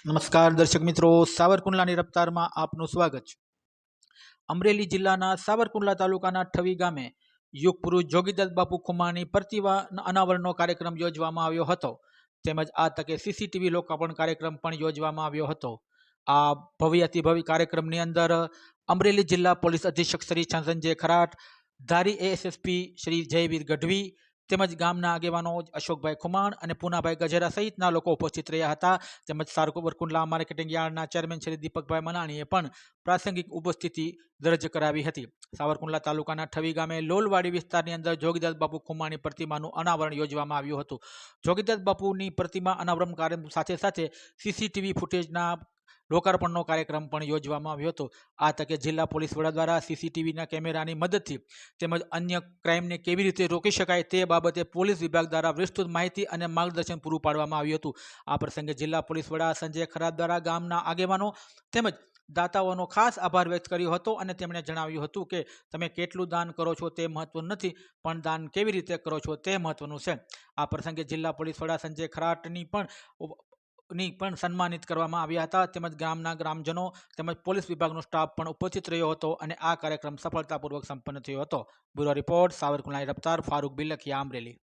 નમસ્કાર દર્શક મિત્રો, સાવરકુંડલાની રફતારમાં આપનું સ્વાગત છે. અમરેલી જિલ્લાના સાવરકુંડલા તાલુકાના ઠવી ગામે યુગ પુરુષ જોગીદાસ બાપુ ખુમાની પ્રતિભા અનાવરણનો કાર્યક્રમ યોજવામાં આવ્યો હતો. તેમજ આ તકે સીસીટીવી લોકાર્પણ કાર્યક્રમ પણ યોજવામાં આવ્યો હતો. આ ભવ્યતિભવી કાર્યક્રમની અંદર અમરેલી જિલ્લા પોલીસ અધિક્ષક શ્રી સંજય ખરાટ, ધારી એએસએસપી શ્રી જયવીર ગઢવી તેમજ ગામના આગેવાનો અશોકભાઈ ખુમાણ અને પૂનાભાઈ ગજેરા સહિતના લોકો ઉપસ્થિત રહ્યા હતા. તેમજ સારકુંડલા માર્કેટિંગ યાર્ડના ચેરમેન શ્રી દીપકભાઈ મનાણીએ પણ પ્રાસંગિક ઉપસ્થિતિ દર્જ કરાવી હતી. સાવરકુંડલા તાલુકાના ઠવી ગામે લોલવાડી વિસ્તારની અંદર જોગીદાસ બાપુ ખુમાણી પ્રતિમાનું અનાવરણ યોજવામાં આવ્યું હતું. જોગીદાસ બાપુની પ્રતિમા અનાવરણ કાર્ય સાથે સાથે સીસીટીવી ફૂટેજના લોકાર્પણનો કાર્યક્રમ પણ યોજવામાં આવ્યો હતો. આ તકે જિલ્લા પોલીસ વડા દ્વારા સીસીટીવીના કેમેરાની મદદથી તેમજ અન્ય ક્રાઇમને કેવી રીતે રોકી શકાય તે બાબતે પોલીસ વિભાગ દ્વારા વિસ્તૃત માહિતી અને માર્ગદર્શન પૂરું પાડવામાં આવ્યું હતું. આ પ્રસંગે જિલ્લા પોલીસ વડા સંજય ખરાબ દ્વારા ગામના આગેવાનો તેમજ દાતાઓનો ખાસ આભાર વ્યક્ત કર્યો હતો અને તેમણે જણાવ્યું હતું કે, તમે કેટલું દાન કરો છો તે મહત્વનું નથી, પણ દાન કેવી રીતે કરો છો તે મહત્વનું છે. આ પ્રસંગે જિલ્લા પોલીસ વડા સંજય ખરાટની પણ ની પણ સન્માનિત કરવામાં આવ્યા હતા. તેમજ ગામના ગ્રામજનો તેમજ પોલીસ વિભાગનો સ્ટાફ પણ ઉપસ્થિત રહ્યો હતો અને આ કાર્યક્રમ સફળતાપૂર્વક સંપન્ન થયો હતો. બ્યુરો રિપોર્ટ, સાવરકુંડલાની રફતાર, ફારૂક બિલખિયા અમરેલી.